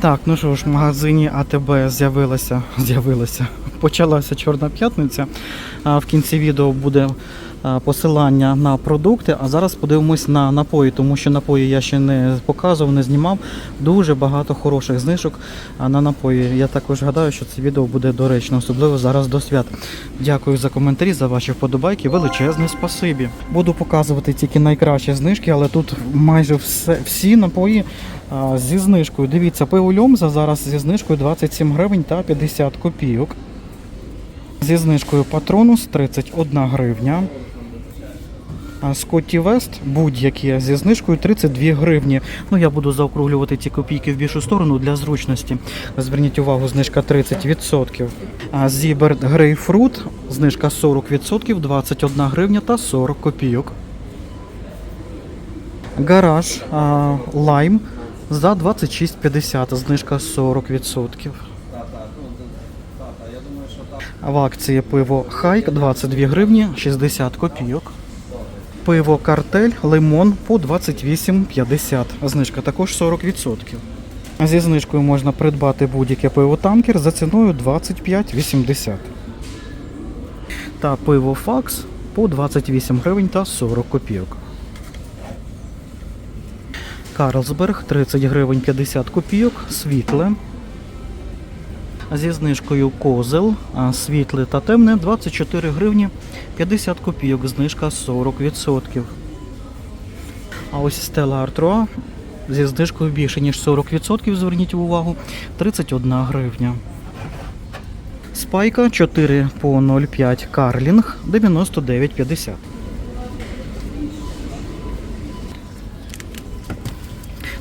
Так, ну що ж, в магазині АТБ з'явилася, з'явилася, почалася Чорна п'ятниця. А в кінці відео буде посилання на продукти. А зараз подивимось на напої, тому що напої я ще не показував, не знімав. Дуже багато хороших знижок на напої. Я також гадаю, що це відео буде доречно, особливо зараз до свят. Дякую за коментарі, за ваші вподобайки. Величезне спасибі. Буду показувати тільки найкращі знижки, але тут майже все, всі напої зі знижкою. Дивіться, пиво Льомза зараз зі знижкою 27 гривень та 50 копійок. Зі знижкою Патронус 31 гривня. Скотті Вест будь-які зі знижкою 32 гривні. Ну я буду заокруглювати ці копійки в більшу сторону для зручності. Зверніть увагу, знижка 30%. А Зіберт Грейпфрут, знижка 40%, 21 гривня та 40 копійок. Гараж Лайм за 26,50, знижка 40%. В акції пиво Хайк 22 гривні 60 копійок. Пиво Картель Лимон по 28,50. Знижка також 40%. Зі знижкою можна придбати будь-яке пиво танкер за ціною 25,80. Та пиво Факс по 28 гривень та 40 копійок. Карлсберг 30 гривень 50 копійок, світле. Зі знижкою козел, світле та темне 24 гривні 50 копійок, знижка 40%. А ось Стелла Артруа зі знижкою більше, ніж 40%, зверніть увагу, 31 гривня. Спайка 4 по 0,5 Карлінг 99,50.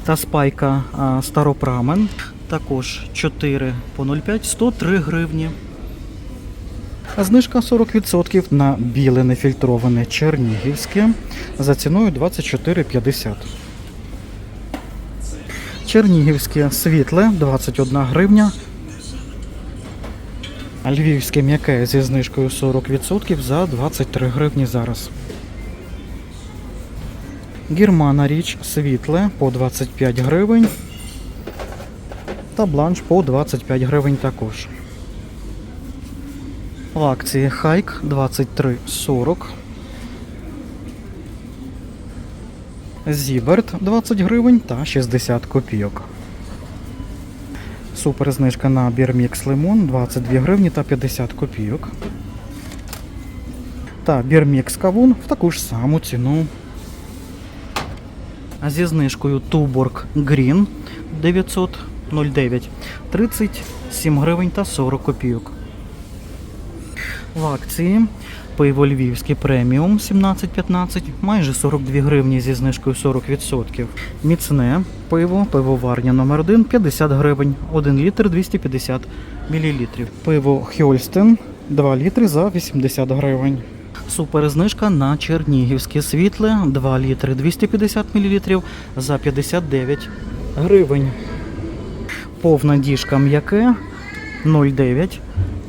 Та спайка а, Старопрамен також 4 по 0,5 103 гривні. А знижка 40% на біле нефільтроване чернігівське за ціною 24,50. Чернігівське світле 21 гривня. А львівське м'яке зі знижкою 40% за 23 гривні зараз. Гірмана річ світле по 25 гривень та бланш по 25 гривень також. В акції хайк 23,40. Зіберт 20 гривень та 60 копійок. Супер знижка на бірмікс лимон 22 гривні та 50 копійок. Та бірмікс кавун в таку ж саму ціну. Зі знижкою Туборг Грін 900 0,9. 37 гривень та 40 копійок. В акції пиво Львівський преміум 17,15, майже 42 гривні зі знижкою 40%. Міцне пиво, пивоварня номер 1 50 гривень, 1 літр 250 мілілітрів. Пиво Хьольстен 2 літри за 80 гривень. Суперзнижка на чернігівське світле 2 літри 250 мілілітрів за 59 гривень. Повна діжка м'яке 0,9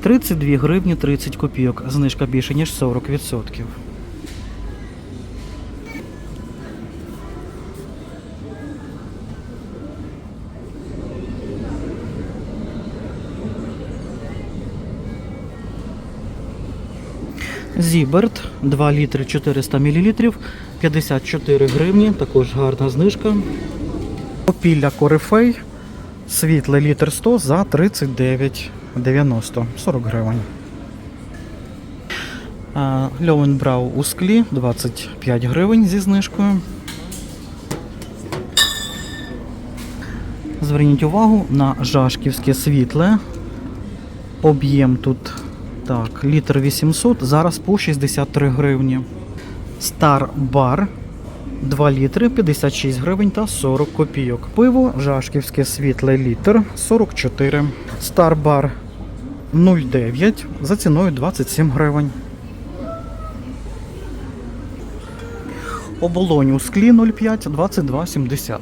32 гривні 30 копійок. Знижка більше ніж 40%. Зіберт 2 літри 400 мл 54 гривні, також гарна знижка. Опілля Корифей світле літр 100 за 39,90 40 гривень. А, Льовенбрау у склі 25 гривень зі знижкою. Зверніть увагу на жашківське світле. Об'єм тут так, літр 800, зараз по 63 гривні. Стар бар 2 літри 56 гривень та 40 копійок. Пиво Жашківське світле літр 44. Стар бар 0,9 за ціною 27 гривень. Оболонь у склі 0,5 22,70.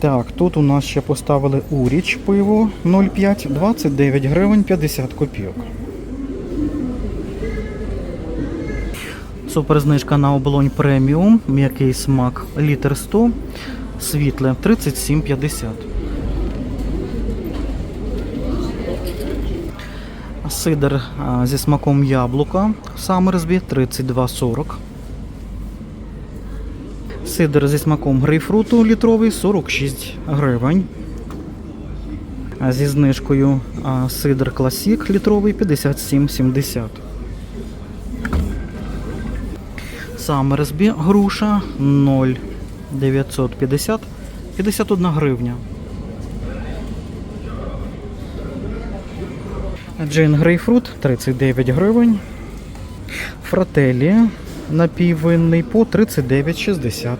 Так, тут у нас ще поставили уріч пиво 0,5 29 гривень 50 копійок. Суперзнижка на оболонь преміум, м'який смак літр 100 світле 37,50. Сидр зі смаком яблука в Самерсбі 32,40. Сидр зі смаком грейпфруту літровий 46 гривень. Зі знижкою сидр класік літровий 57,70. Самерсбі груша 0,950 51 гривня. Джин грейпфрут 39 гривень. Фрателі напіввинний по 39,60.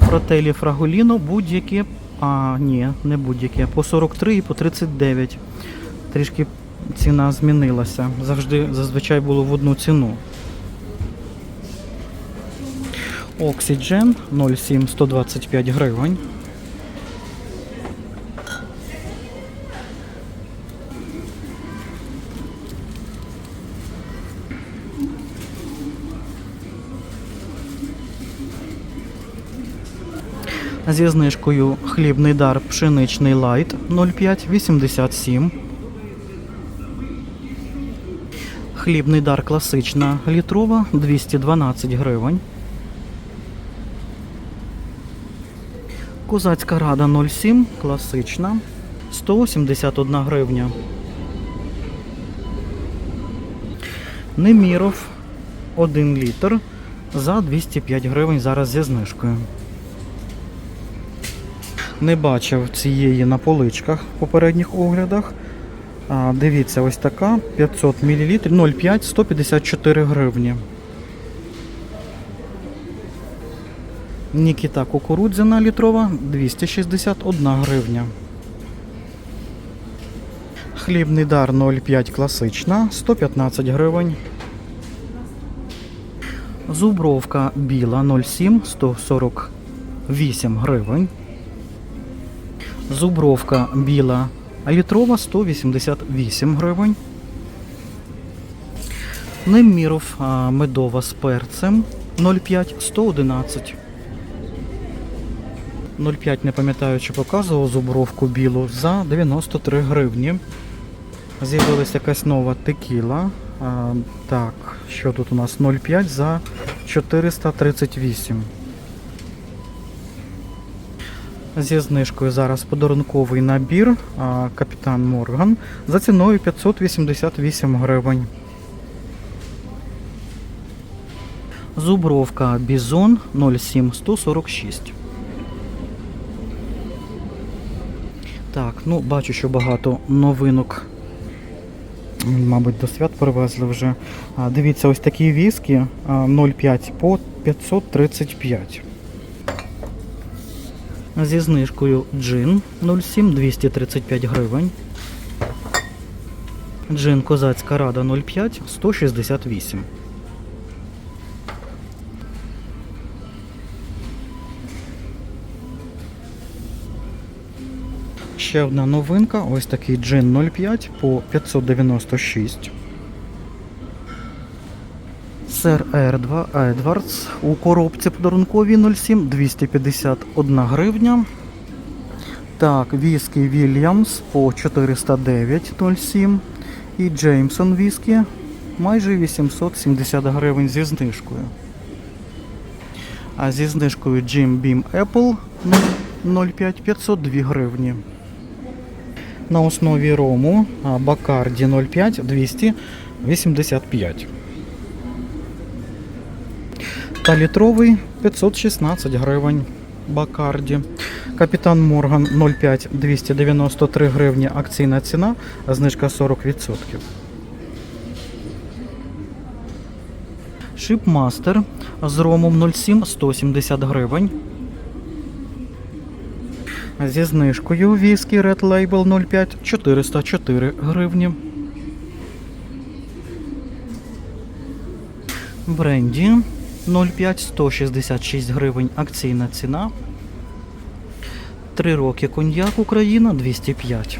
Фрателі фрагуліно будь-які. А, ні, не будь-які. По 43 і по 39. Трішки ціна змінилася. Завжди зазвичай було в одну ціну. Oxygen 0,7 125 гривень. Зі знижкою хлібний дар пшеничний лайт 0,5 87. Хлібний дар класична літрова 212 гривень. Козацька рада 07, класична 181 гривня. Неміров 1 літр за 205 гривень зараз зі знижкою. Не бачив цієї на поличках в попередніх оглядах. А, дивіться, ось така 500 мл 0,5 154 гривні. Нікіта кукурудзяна літрова 261 гривня. Хлібний дар 0,5 класична 115 гривень. Зубровка біла 0,7 148 гривень. Зубровка біла літрова 188 гривень. Неміров медова з перцем 0,5 111. 0,5 не пам'ятаю, чи показував зубровку білу за 93 гривні. З'явилася якась нова текіла. А, так, що тут у нас 0,5 за 438. Зі знижкою зараз подарунковий набір а, Капітан Морган за ціною 588 гривень. Зубровка Бізон 07146. Так, ну бачу, що багато новинок. Мабуть, до свят привезли вже. Дивіться, ось такі віскі 0,5 по 535. Зі знижкою джин 07 235 гривень. Джин Козацька Рада 05 168. Ще одна новинка. Ось такий джин 05 по 596. Сер R2 Edwards у коробці подарунковій 07 251 гривня. Так, віскі Вільямс по 409,07 і Джеймсон віскі майже 870 гривень зі знижкою. А зі знижкою Jim Beam Apple 0,5 502 гривні. На основі рому Бакарді 0,5 285. Та літровий 516 гривень Бакарді. Капітан Морган 0,5 293 гривні акційна ціна, знижка 40%. Шипмастер з ромом 0,7 170 гривень. Зі знижкою віскі Red Label 05 404 гривні. Бренді 0,5 166 гривень акційна ціна. 3 роки коньяк Україна 205.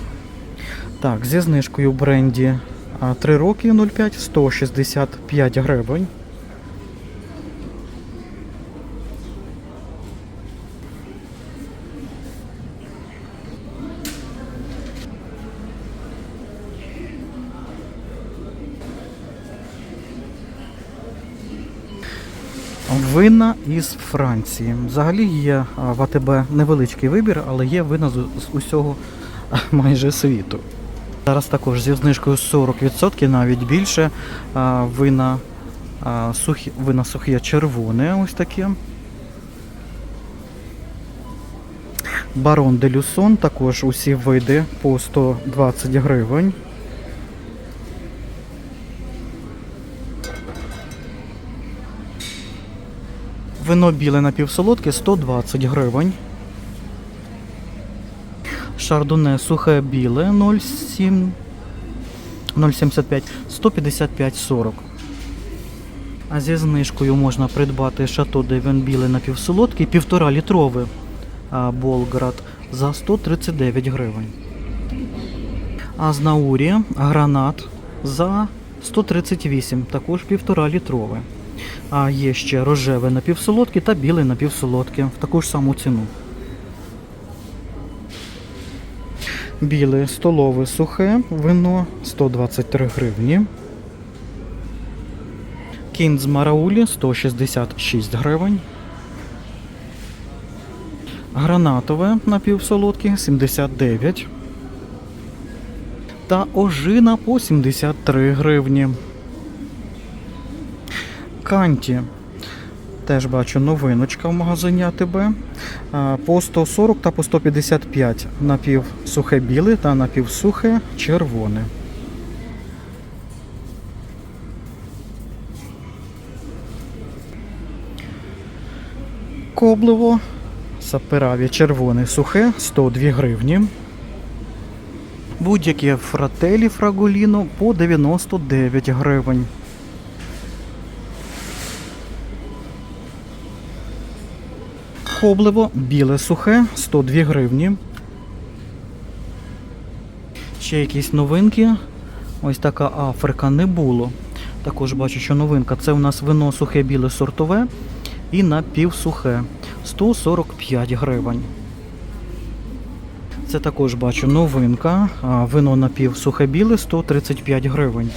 Так, зі знижкою бренді 3 роки 0,5 165 гривень. Вина із Франції. Взагалі є в АТБ невеличкий вибір, але є вина з, усього майже світу. Зараз також зі знижкою 40%, навіть більше. Вина, сухі, вина сухе червоне, ось таке. Барон де Люсон, також усі види по 120 гривень. Вино біле напівсолодке 120 гривень. Шардоне сухе біле 0,7 0,75 155,40. А зі знижкою можна придбати шато Девен біле напівсолодкий 1,5 літрове Болград за 139 гривень. А з Наурі гранат за 138, також 1,5 літрове. А є ще рожеве напівсолодке та біле напівсолодке в таку ж саму ціну. Біле столове сухе вино 123 гривні. Кінз Мараулі 166 гривень. Гранатове напівсолодке 79. Та ожина по 73 гривні. Канті. Теж бачу новиночка в магазині АТБ. По 140 та по 155 напівсухе біле та напівсухе червоне. Коблево сапераві червоне сухе 102 гривні. Будь-які фрателі фрагуліно по 99 гривень. Хобливо біле сухе 102 гривні. Ще якісь новинки. Ось така Африка не було. Також бачу, що новинка. Це у нас вино сухе біле сортове і напівсухе 145 гривень. Це також бачу новинка. Вино напівсухе біле 135 гривень.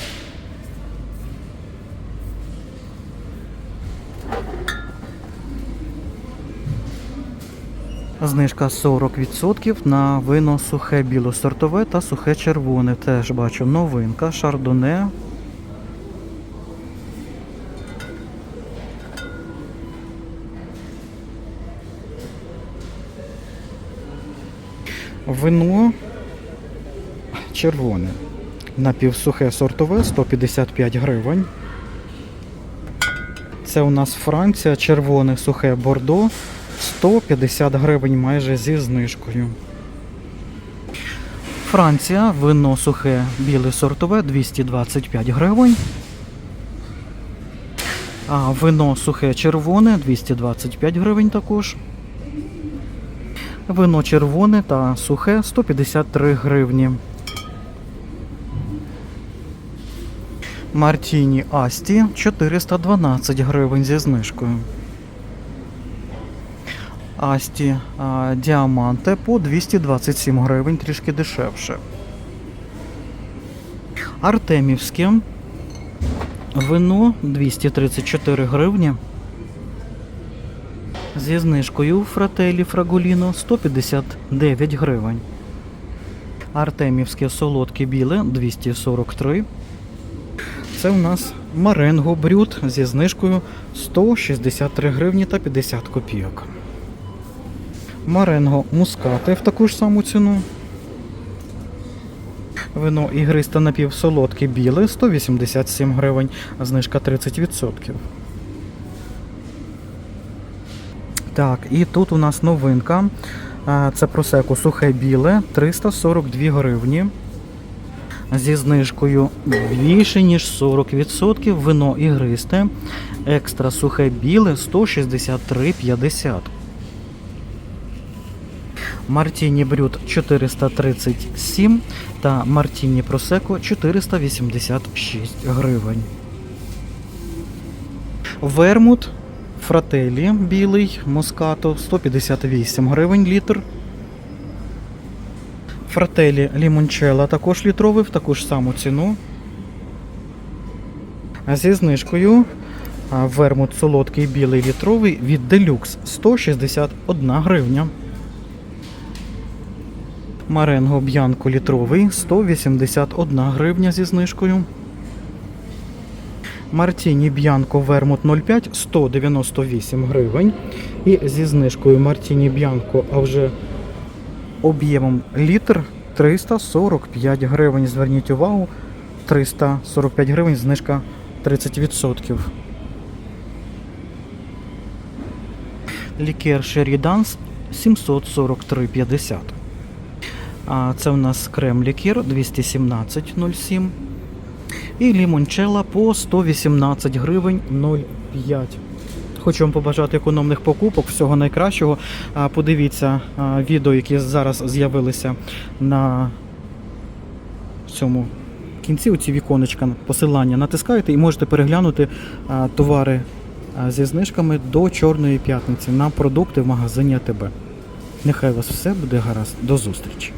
Знижка 40% на вино сухе білосортове та сухе червоне. Теж бачу новинка, шардоне. Вино червоне. Напівсухе сортове 155 гривень. Це у нас Франція, червоне сухе бордо 150 гривень майже зі знижкою. Франція, вино сухе біле сортове 225 гривень. А вино сухе червоне 225 гривень також. Вино червоне та сухе 153 гривні. Мартіні Асті 412 гривень зі знижкою. Асті а, Діаманте по 227 гривень, трішки дешевше. Артемівське вино 234 гривні. Зі знижкою Фрателі Фрагуліно 159 гривень. Артемівське солодке біле 243. Це у нас Маренго Брют зі знижкою 163 гривні та 50 копійок. Маренго мускати в таку ж саму ціну. Вино ігристе напівсолодке біле 187 гривень, знижка 30%. Так, і тут у нас новинка. Це просеку сухе біле 342 гривні. Зі знижкою більше, ніж 40%. Вино ігристе. Екстра сухе біле 163,50. Мартіні Брют 437 та Мартіні Просеко 486 гривень. Вермут Фрателі білий Москато 158 гривень літр. Фрателі Лімончелла також літровий в таку ж саму ціну. Зі знижкою Вермут солодкий білий літровий від Deluxe 161 гривня. Маренго Б'янко літровий 181 гривня зі знижкою. Мартіні Б'янко Вермут 05 198 гривень. І зі знижкою Мартіні Б'янко, а вже об'ємом літр 345 гривень. Зверніть увагу, 345 гривень, знижка 30%. Лікер Шері Данс 743,50. А це у нас крем лікер 217,07. І лімончела по 118 гривень 0,5. Хочу вам побажати економних покупок, всього найкращого. Подивіться відео, які зараз з'явилися на цьому кінці, оці віконечка, посилання натискаєте і можете переглянути товари зі знижками до Чорної п'ятниці на продукти в магазині АТБ. Нехай у вас все буде гаразд. До зустрічі!